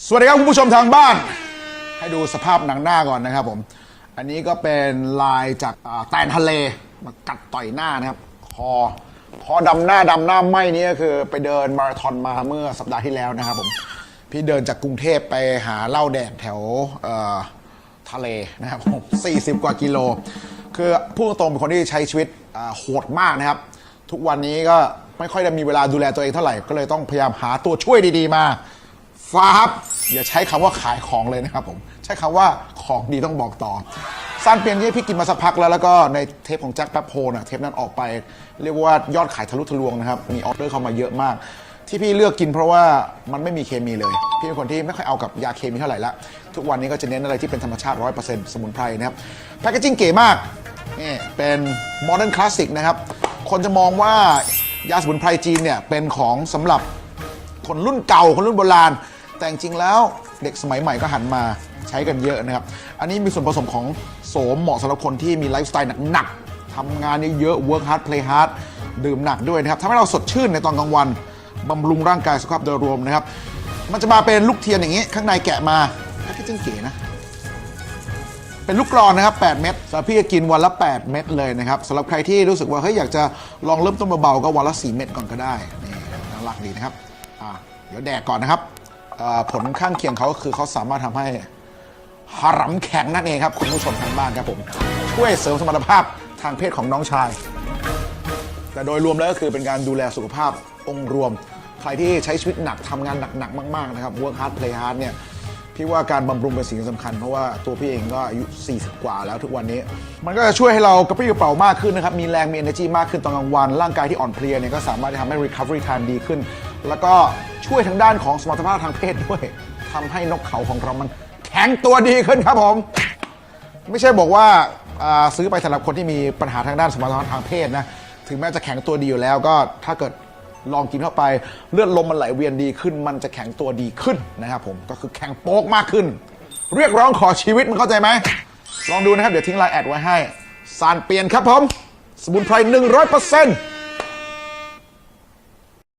สวัสดีครับคุณผู้ชมทางบ้าน ให้ดูสภาพหนังหน้าก่อนนะครับผม อันนี้ก็เป็นลายจากอ่าแตนทะเลมากัดต่อยหน้านะครับ คอ คอดำหน้าดำหน้าไหมนี่ก็คือไปเดินมาราธอนมาเมื่อสัปดาห์ที่แล้วนะครับผม พี่เดินจากกรุงเทพไปหาเหล้าแดกแถวเอ่อทะเลนะครับผม40 กว่ากิโล คือพูดตรงๆเป็นคนที่ใช้ชีวิตอ่าโหดมากนะครับ ทุกวันนี้ก็ไม่ค่อยได้มีเวลาดูแลตัวเองเท่าไหร่ ก็เลยต้องพยายามหาตัวช่วยดีๆมา ฟ้าบอย่าใช้คำว่าขายของเลยนะครับผมใช้คำว่าของดีต้องบอกต่อซานเปียนที่พี่กินมาสักพักแล้วแล้วก็ในเทปของแจ็คแป๊บโฮนะเทปนั้นออกไป เรียกว่ายอดขายทะลุทะลวงนะครับมีออเดอร์เข้ามาเยอะมาก ที่พี่เลือกกินเพราะว่ามันไม่มีเคมีเลย พี่เป็นคนที่ไม่ค่อยเอากับยาเคมีเท่าไหร่ละทุกวันนี้ก็จะเน้นอะไรที่เป็นธรรมชาติ 100%สมุนไพรนะครับแพคเกจิ้งเก๋มากนี่เป็นโมเดิร์นคลาสสิกนะครับคนจะมองว่ายาสมุนไพรจีนเนี่ยเป็นของสำหรับ คนรุ่นเก่า คนรุ่นโบราณ แต่จริงแล้วเด็กสมัยใหม่ก็หันมาใช้กันเยอะนะครับ อันนี้มีส่วนผสมของโสมเหมาะสำหรับคนที่มีไลฟ์สไตล์หนักๆทำงานเยอะๆ work hard play hard ดื่มหนักด้วยนะครับทำให้เราสดชื่นในตอนกลางวันบำรุงร่างกายสุขภาพโดยรวมนะครับ มันจะมาเป็นลูกเทียนอย่างนี้ ข้างในแกะมาแพ็กเกจิ้งเก๋นะ เป็นลูกกรอนนะครับ 8 เม็ดสำหรับพี่จะกินวันละ 8 เม็ดเลยนะครับสำหรับใครที่รู้สึกว่าเฮ้ยอยากจะลองเริ่มต้นเบาๆก็วันละ 4 เม็ดก่อนก็ได้นี่น่ารักดีนะครับอ่าเดี๋ยวแดกก่อนนะครับ ผลข้างเคียงเขาคือเขาสามารถทำให้หารำแข็งนั่นเองครับ คุณผู้ชมทางบ้านครับผม ช่วยเสริมสมรรถภาพทางเพศของน้องชาย แต่โดยรวมแล้วก็คือเป็นการดูแลสุขภาพองค์รวม ใครที่ใช้ชีวิตหนักทำงานหนักๆมาก ๆ นะครับ work hard play hard เนี่ยพี่ว่าการบำรุงเป็นสิ่งสำคัญเพราะว่าตัวพี่เองก็อายุ 40 กว่าแล้วทุกวันนี้ มันก็จะช่วยให้เรากระปรี้กระเป๋ามากขึ้นนะครับ มีแรงมี energy มากขึ้นตอนกลางวัน ร่างกายที่อ่อนเพลียเนี่ยก็สามารถทำให้ recovery time ดีขึ้น แล้วก็ช่วยทางด้านของสมรรถภาพทางเพศด้วยทำให้นกเขาของเรามันแข็งตัวดีขึ้นครับผม ไม่ใช่บอกว่าอ่าซื้อไปสำหรับคนที่มีปัญหาทางด้านสมรรถภาพทางเพศนะ ถึงแม้จะแข็งตัวดีอยู่แล้วก็ถ้าเกิดลองกินเข้าไปเลือดลมมันไหลเวียนดีขึ้น มันจะแข็งตัวดีขึ้นนะครับผมก็คือแข็งโป๊กมากขึ้น เรียกร้องขอชีวิตมันเข้าใจไหมลองดูนะครับ เดี๋ยวทิ้งไลน์แอดไว้ให้ สารเปลี่ยนครับผม สมุนไพร100%